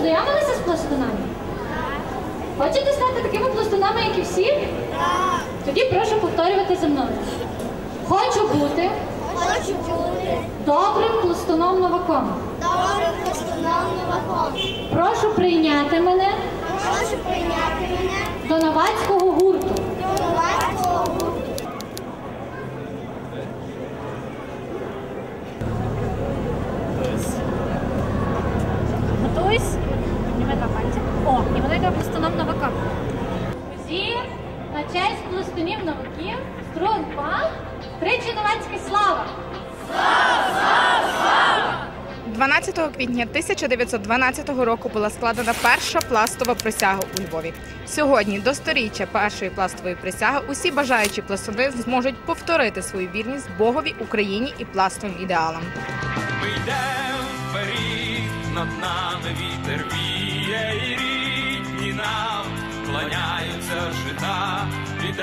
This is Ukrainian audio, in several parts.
знайомилися з пластунами? Хочете стати такими пластунами, як і всі? Тоді прошу повторювати за мною. Хочу бути. Хочу бути. Добрим пластуном новаком. Добрим пластуном новаком. Прошу прийняти мене. Прошу прийняти мене. До новацького тричі новацька слава. 12 квітня 1912 року була складена перша пластова присяга у Львові. Сьогодні, до сторіччя першої пластової присяги, усі бажаючі пластуни зможуть повторити свою вірність Богові, Україні і пластовим ідеалам. Ми йдем вперед, над нами вітер віє, і рідні нам кланяються жита, від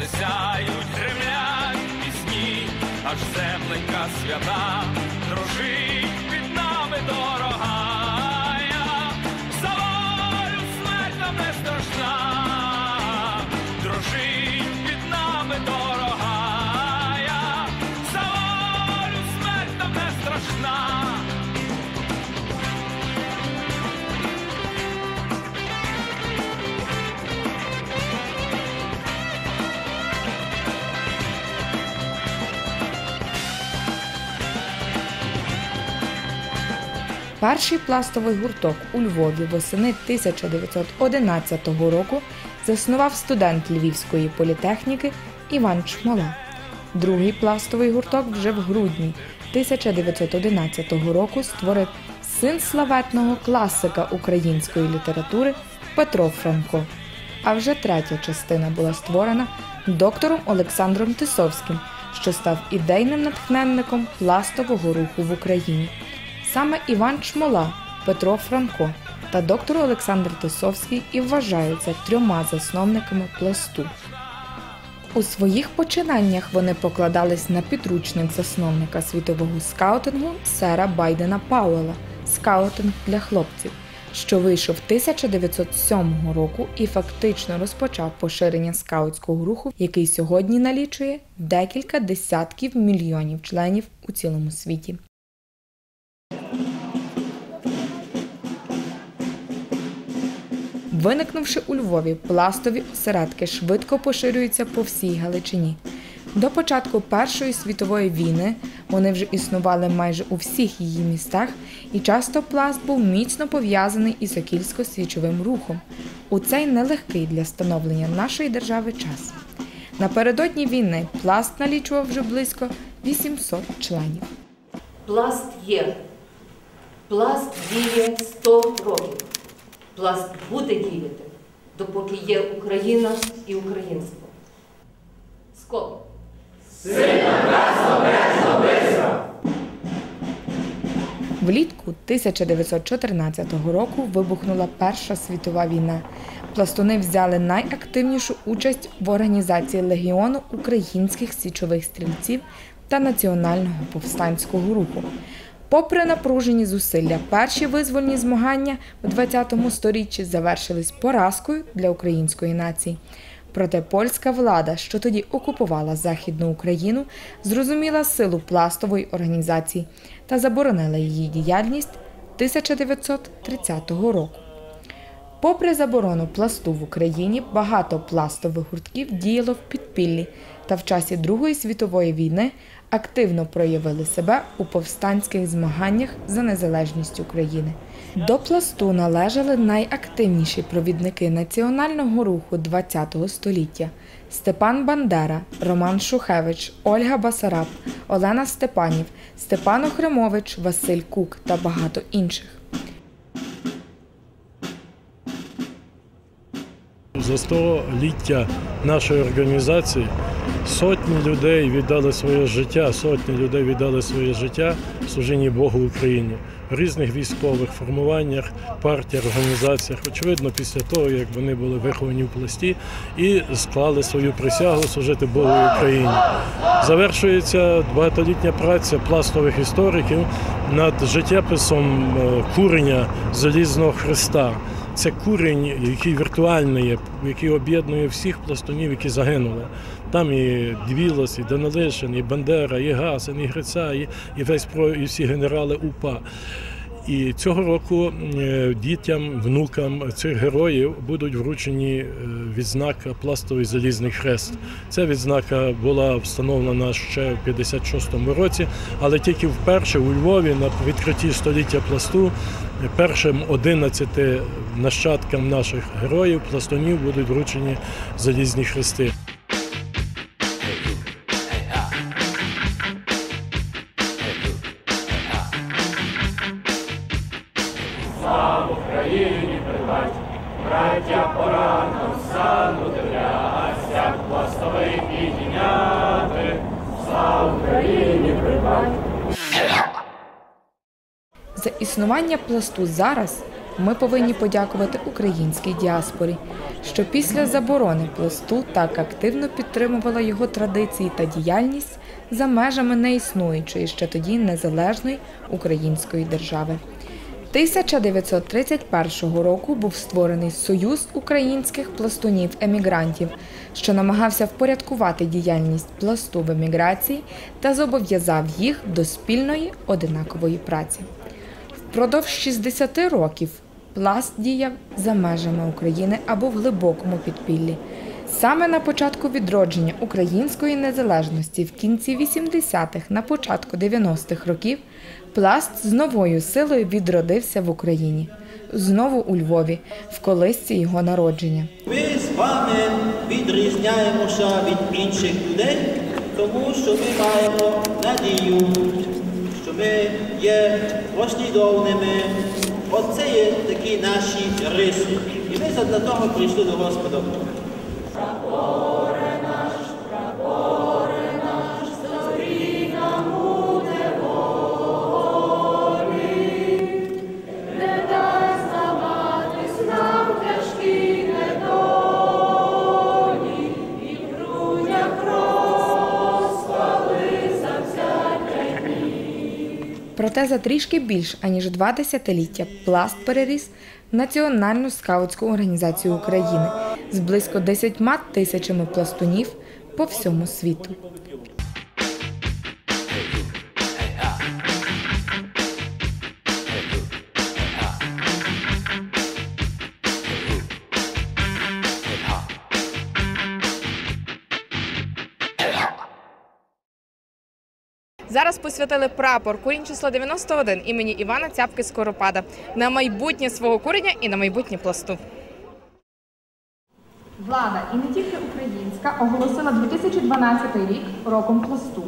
сонце сяють, гремлять пісні, аж земленька свята, дружить під нами дорогая, Перший пластовий гурток у Львові восени 1911 року заснував студент Львівської політехніки Іван Чмола. Другий пластовий гурток вже в грудні 1911 року створив син славетного класика української літератури Петро Франко. А вже третя частина була створена доктором Олександром Тисовським, що став ідейним натхненником пластового руху в Україні. Саме Іван Чмола, Петро Франко та доктор Олександр Тисовський і вважаються трьома засновниками пласту. У своїх починаннях вони покладались на підручник засновника світового скаутингу сера Байдена Пауела Скаутинг для хлопців, що вийшов 1907 року і фактично розпочав поширення скаутського руху, який сьогодні налічує декілька десятків мільйонів членів у цілому світі. Виникнувши у Львові, пластові осередки швидко поширюються по всій Галичині. До початку Першої світової війни вони вже існували майже у всіх її містах, і часто пласт був міцно пов'язаний із сокільсько-свічовим рухом у цей нелегкий для становлення нашої держави час. Напередодні війни пласт налічував вже близько 800 членів. Пласт є. Пласт діє 100 років. Пласт буде діяти, допоки є Україна і українство. Скоро. Влітку 1914 року вибухнула Перша світова війна. Пластуни взяли найактивнішу участь в організації легіону українських січових стрільців та національного повстанського руху. Попри напружені зусилля, перші визвольні змагання у ХХ сторіччі завершились поразкою для української нації. Проте польська влада, що тоді окупувала Західну Україну, зрозуміла силу пластової організації та заборонила її діяльність 1930 року. Попри заборону пласту в Україні, багато пластових гуртків діяло в підпіллі та в часі Другої світової війни активно проявили себе у повстанських змаганнях за незалежність України. До пласту належали найактивніші провідники національного руху ХХ століття: Степан Бандера, Роман Шухевич, Ольга Басараб, Олена Степанів, Степан Охремович, Василь Кук та багато інших. За століття нашої організації сотні людей віддали своє життя, сотні людей віддали своє життя в служінні Богу Україні в різних військових формуваннях, партіях, організаціях. Очевидно, після того, як вони були виховані в пласті і склали свою присягу служити Богу Україні. Завершується багатолітня праця пластових істориків над життєписом е, курення залізного хреста. Це курень, який віртуальний, який об'єднує всіх пластунів, які загинули. Там і Двілос, і Данилишин, і Бандера, і Гасин, і Гриця, і весь про і всі генерали УПА. І цього року е, дітям, внукам цих героїв будуть вручені е, відзнака пластовий залізний хрест. Ця відзнака була встановлена ще в 56-му році, але тільки вперше у Львові на відкритті століття пласту першим 11 нащадкам наших героїв пластунів будуть вручені залізні хрести. За існування пласту зараз ми повинні подякувати українській діаспорі, що після заборони пласту так активно підтримувала його традиції та діяльність за межами неіснуючої ще тоді незалежної української держави. 1931 року був створений Союз українських пластунів-емігрантів, що намагався впорядкувати діяльність пласту в еміграції та зобов'язав їх до спільної одинакової праці. Впродовж 60 років пласт діяв за межами України або в глибокому підпіллі. Саме на початку відродження української незалежності в кінці 80-х, на початку 90-х років пласт з новою силою відродився в Україні. Знову у Львові, в колисці його народження. Ми з вами відрізняємося від інших людей, тому що ми маємо надію, що ми є послідовними. Оце є такі наші риси. І ми задля того прийшли до Господа. Проте за трішки більш аніж два десятиліття пласт переріс Національну скаутську організацію України з близько 10 тисячами пластунів по всьому світу. Зараз посвятили прапор курінь число 91 імені Івана Цяпки Скоропада на майбутнє свого курення і на майбутнє пласту. Влада, і не тільки українська, оголосила 2012 рік роком пласту.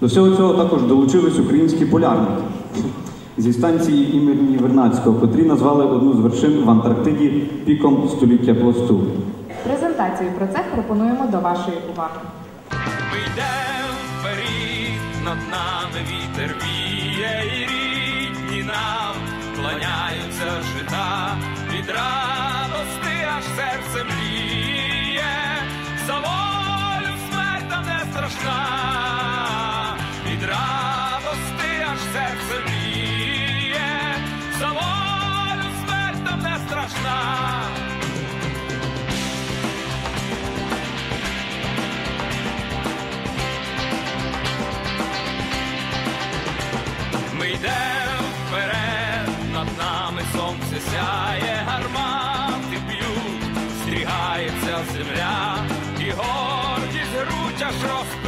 До всього цього також долучились українські полярники зі станції імені Вернадського, котрі назвали одну з вершин в Антарктиді піком століття пласту. Презентацію про це пропонуємо до вашої уваги. Ми йдемо вперед, над нами вітер віє і рідні нам кланяються жита, від радости аж серце мріє, за волю смерть не страшна, земля, і гордість грудь аж.